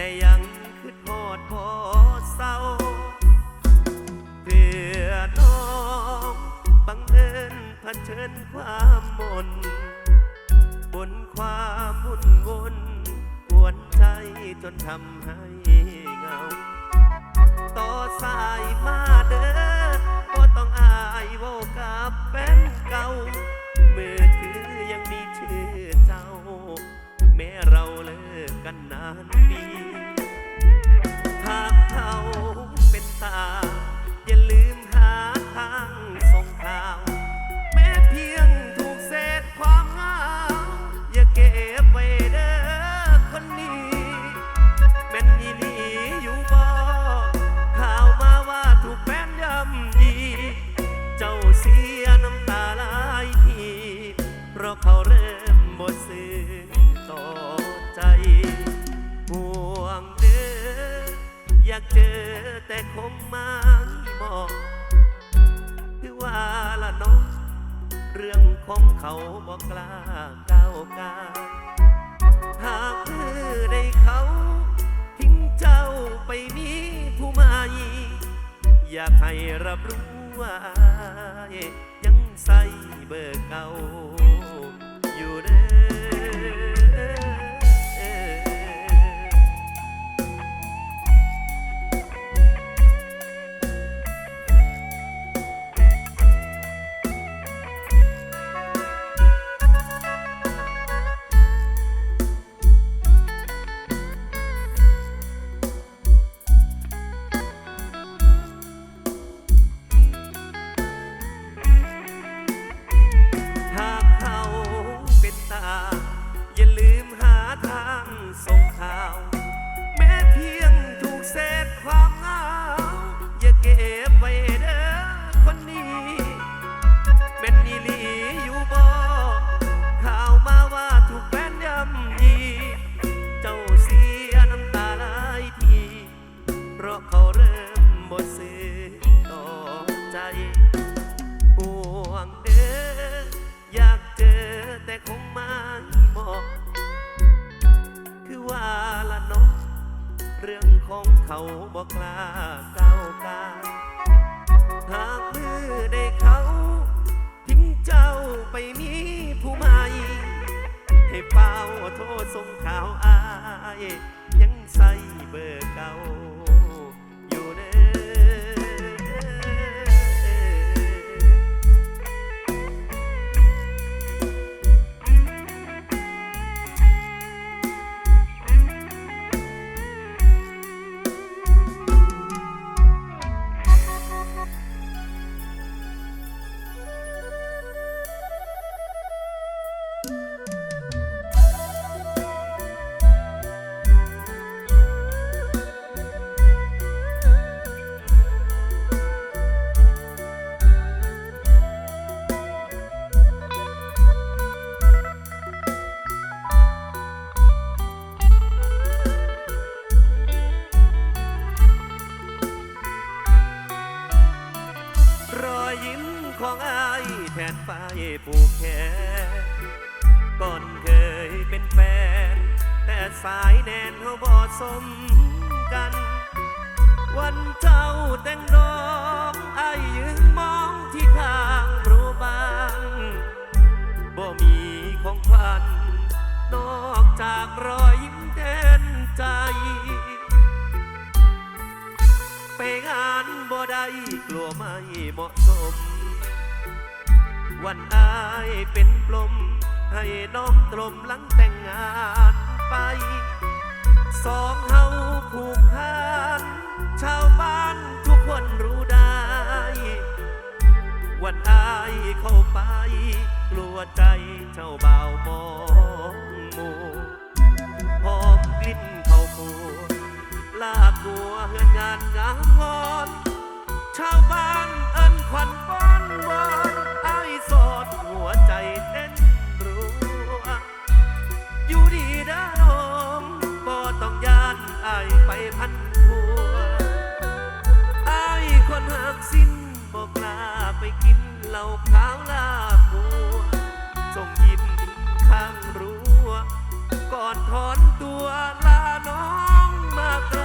แต่ยังคือโทษพอเศร้า เพื่อน้องบังเอิญเผชิญความมน บนความวุ่นวนกวนใจจนทำให้เงา ต่อสายมาเด้อบ่ต้องอายว่ากับแฟนเก่า เมื่อถือยังมีชื่อเจ้า แม้เรา กันนานปีหากเขาเป็นตาอย่าลืม น้องเรื่องของเขาบอกกล้าก้าวกาหากมือได้เขาทิ้งเจ้าไปมีผู้ใหม่อยากให้รับรู้ว่ายังใส่เบอร์เก่าอยู่เด้อ องของเขาบอกกล้าก้าวกาหากมือได้เขาทิ้งเจ้าไปมีผู้ใหม่ให้เป้าโทษส่งข่าวอายยังใส่ ผูกแขนก่อนเคยเป็นแฟน แต่สายแนนเขาบ่สมกัน วันเจ้าแต่งดอกไอยืนมองที่ข้างรูบางบ่มีของขวัญนอกจากรอยยิ้มแทนใจ ไปงานบ่ได้กลัวไม่เหมาะ วันอายเป็นปลม ให้น้องตรมหลังแต่งงานไป สองเฮาผูกพันชาวบ้านทุกคนรู้ได้ วันอายเข้าไป กลัวใจเจ้าบ่าวมองมู่หอมกลิ่นเข้าวปูลากบัวเฮือนงานงามงอน ชาวบ้านเอิ้นขวัญป้อนวอนไอ้า โสดหัวใจเต้นรัว อยู่ดีด้อน้องบ่ต้องยานอายไปพันทั่วอายคนหักสิ้นบอกลาไปกินเหล้าขาวลาบัวส่งยิ้มข้างรั้วก่อนถอนตัวลาน้องมาไกล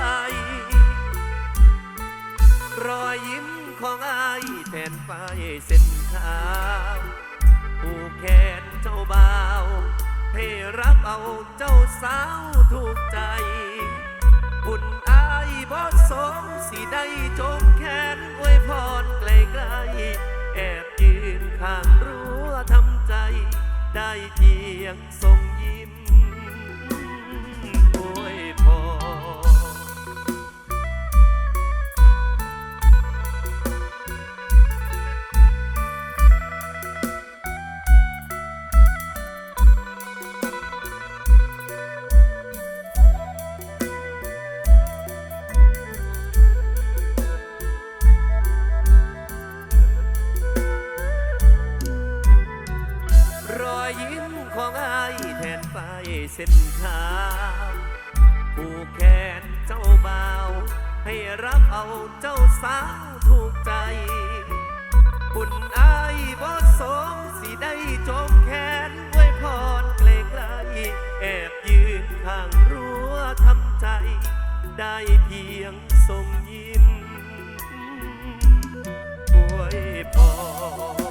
รอยยิ้ม ของอายแทนไฟเส้นทางผู้แขนเจ้าบ่าวให้รับเอาเจ้าสาวถูกใจ บุญอายบ่สมสิได้จมแขนอวยพรไกลๆแอบยืนข้างรั้วทำใจ ได้เพียงส่งยิ้ม ใจได้เพียงทรงยิ้มอวยพร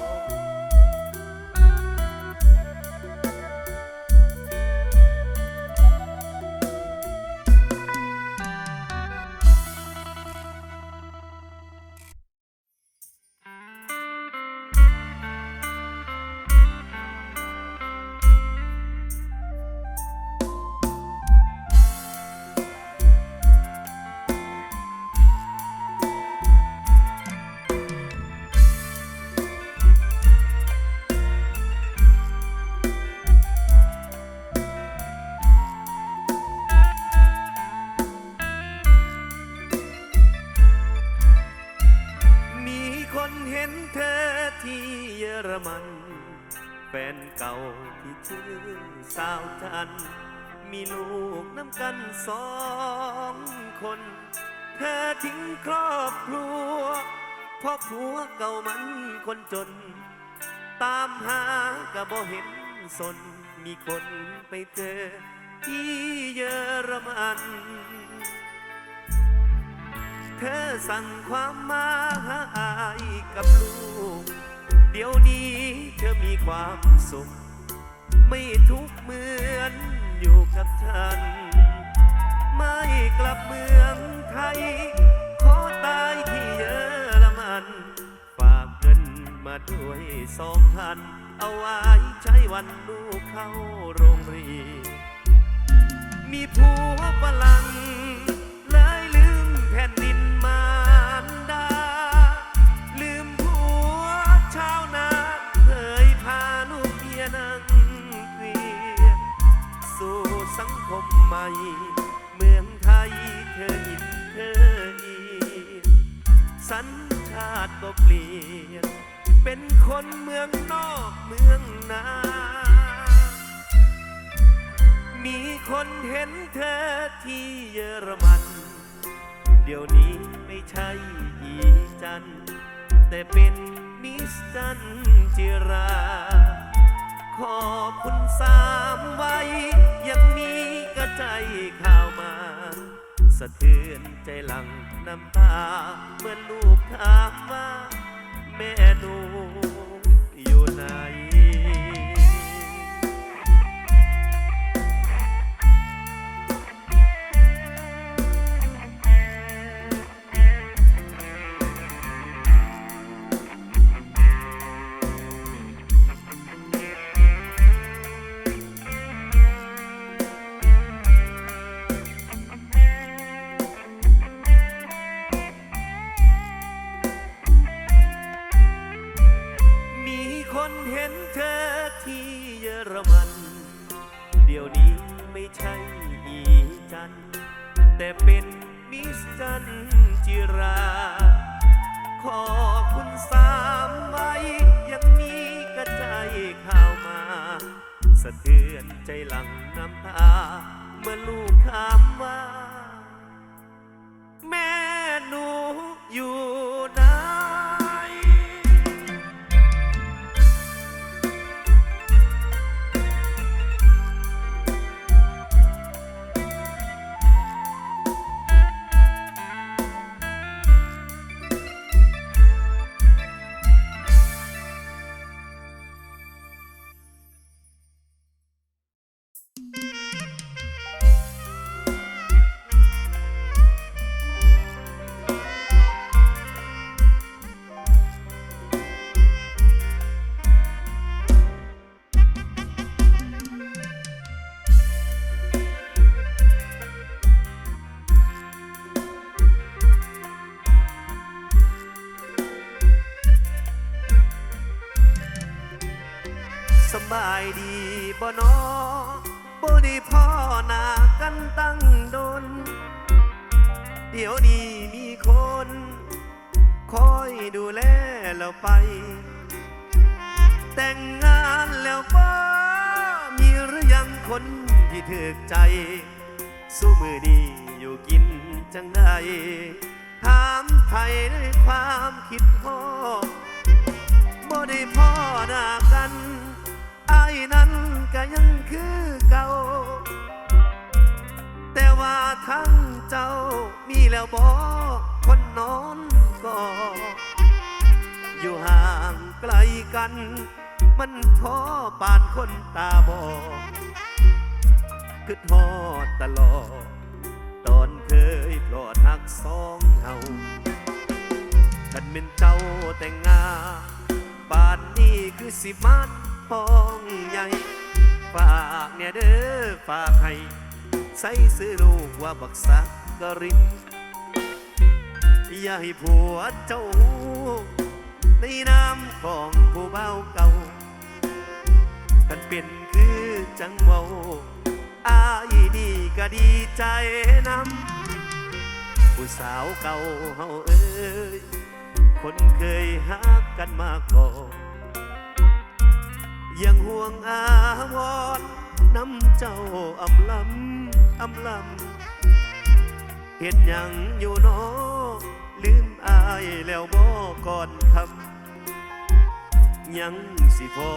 ัน มีลูกน้ำกันสองคน เธอทิ้งครอบครัวเพราะผัวเก่ามันคนจน ตามหากะบ่เห็นสน มีคนไปเจอ ที่เยอรมัน เธอสั่งความมาหาอายกับลูก เดี๋ยวนี้เธอมีความสุข ไม่ทุกเหมือนอยู่กับฉัน ไม่กลับเมืองไทย ขอตายที่เยอรมัน ฝากเงินมาด้วยสองพัน เอาไว้ใช้วันลูกเข้าโรงเรียนมีผัวฝรั่ง งคมใหม่เมืองไทยเธออินเธออีนสัญชาติก็เปลี่ยน เป็นคนเมืองนอกเมืองนา มีคนเห็นเธอที่เยอรมัน เดี๋ยวนี้ไม่ใช่อีจัน แต่เป็นมิสจันจิรา ขอบคุณสามไว้ ยังมีกระใจข่าวมา สะเทือนใจหลังน้ำตา เมื่อลูกถามว่า แม่หนูอยู่ไหน เมื่อลูกถามว่า เราไป แต่งงานแล้วป้ามีหรือยังคนที่ถึกใจ สู้มือดีอยู่กินจังใดถามไทยด้วยความคิดพ่อบ่ได้พ่อหน้ากันไอายนั้นก็ยังคือเก่า แต่ว่าทั้งเจ้ามีแล้วบ่คนนอนก็อ อยู่ห่างไกลกัน มันท้อปานคนตาบอดคือทอดตลอด ตอนเคยปลอดหักสองเฮาคันเป็นเจ้าแต่งงานป่านนี้คือสิมัดห้องใหญ่ฝากเนี่ยเด้อฝากให้ใส่ซื้อลูกว่าบักสักกรินอย่าให้ผัวเจ้า ในน้ำของผู้เบาเก่ากันเป็นคือจังเมาอายดีก็ดีใจนำผู้สาวเก่าเฮาเอ้ยคนเคยฮักกันมาก่อนยังห่วงอาวรณ์น้ำเจ้าอำลำอำลำเหตุยังอยู่นอลืมอายแล้วบ่ก่อนคำ ยังสิพอ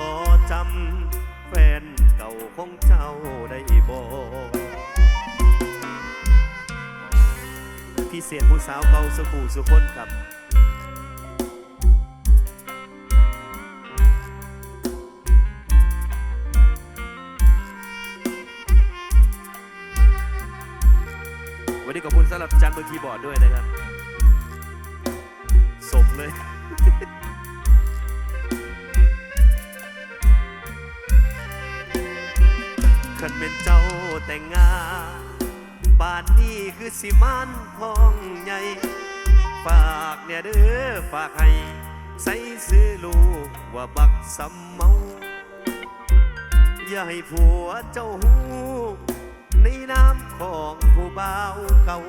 จำแฟนเก่าของเจ้าได้บ่พิเศษผู้สาวเก่าสุขูสุคนครับวันนี้ขอบคุณสำหรับจันมือคีย์บอร์ดด้วยนะครับสมเลย แต่งงานป่านนี้คือสิมานทองใหญ่ฝากเนี่ยเด้อฝากให้ใส่ซื้อลูกว่าบักสำเมา อย่าให้ผัวเจ้าหูในน้ำของผู้บ่าวเก่า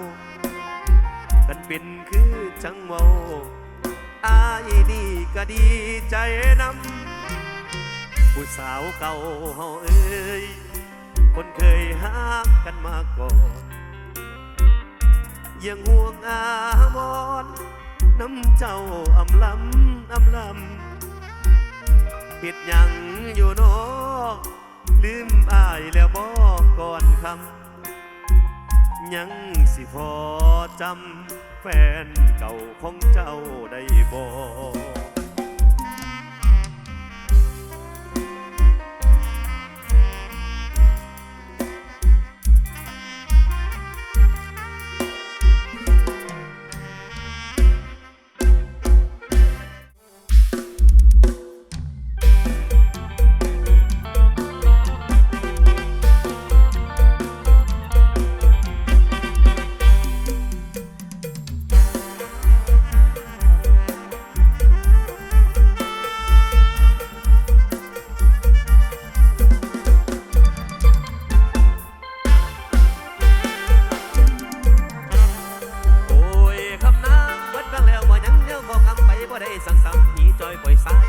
กันเป็นคือจังเมาอายดีก็ดีใจนำผู้สาวเก่าเฮาเอ้ย คนเคยฮักกันมาก่อน ยังห่วงอาวรณ์น้ำเจ้าอำลำอำลำเหตุยังอยู่นอลืมอายแล้วบอกก่อนคำยังสิพอจำแฟนเก่าของเจ้าได้บอกำห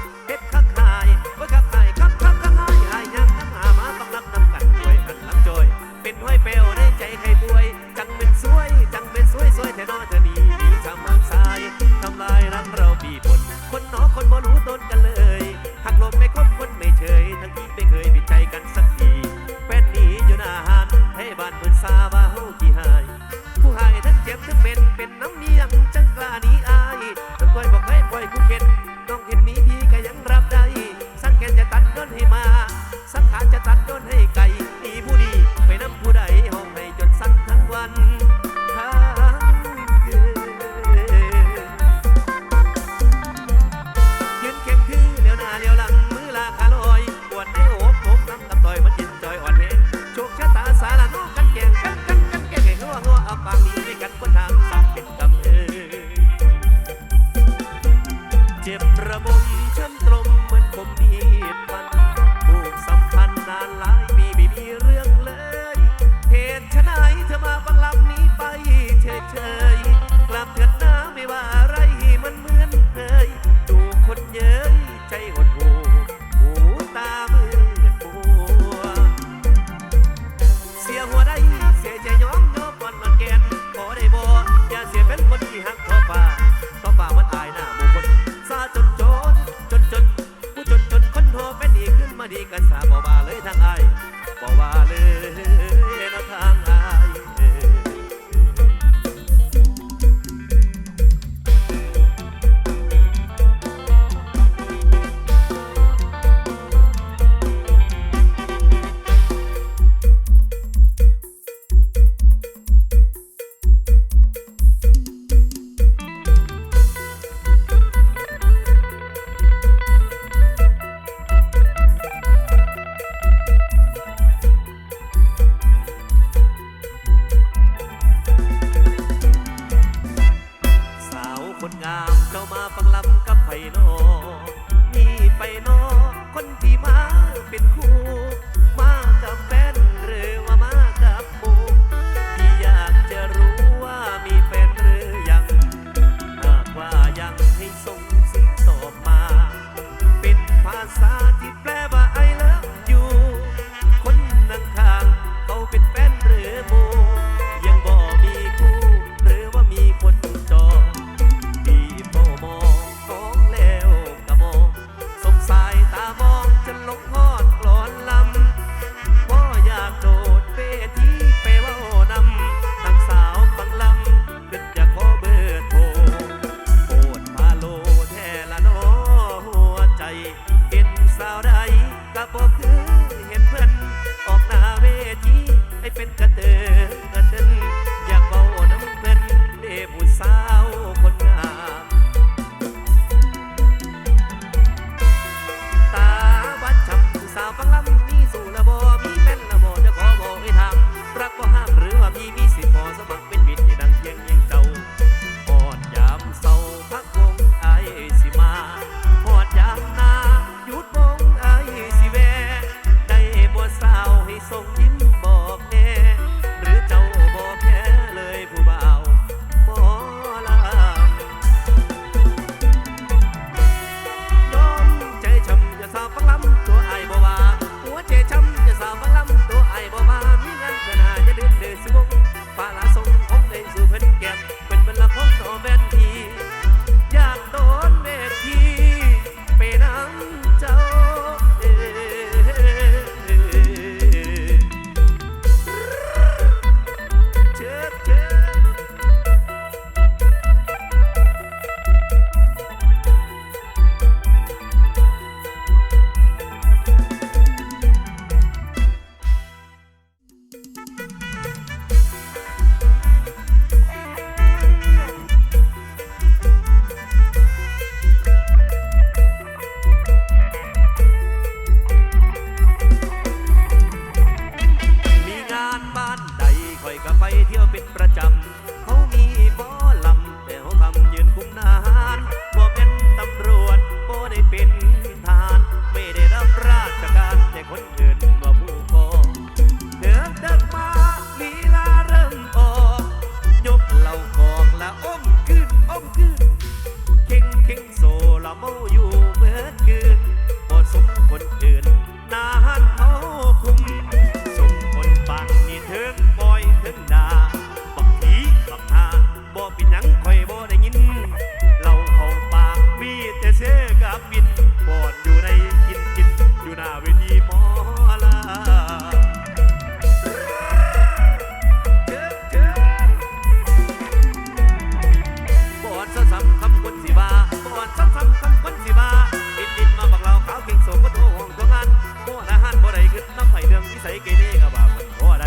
กเรก็ว่ามันพอะไร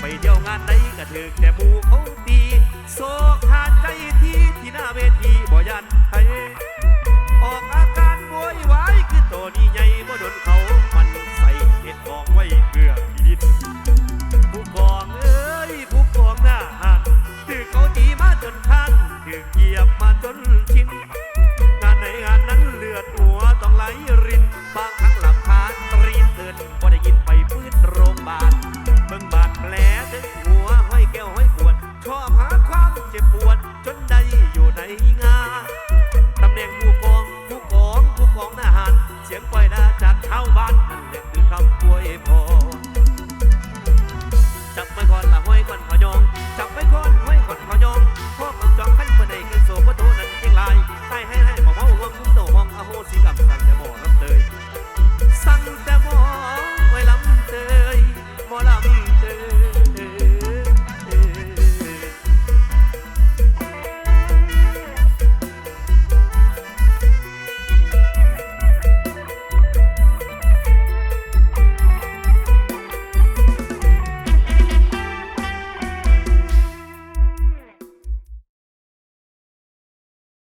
ไปเที่ยวงานใดก็ถึกแต่บูเขาตีโซกทานใจที่ที่หน้าเวทีบ่ยันให้าวบ้านนั่นละคือคำอวยพร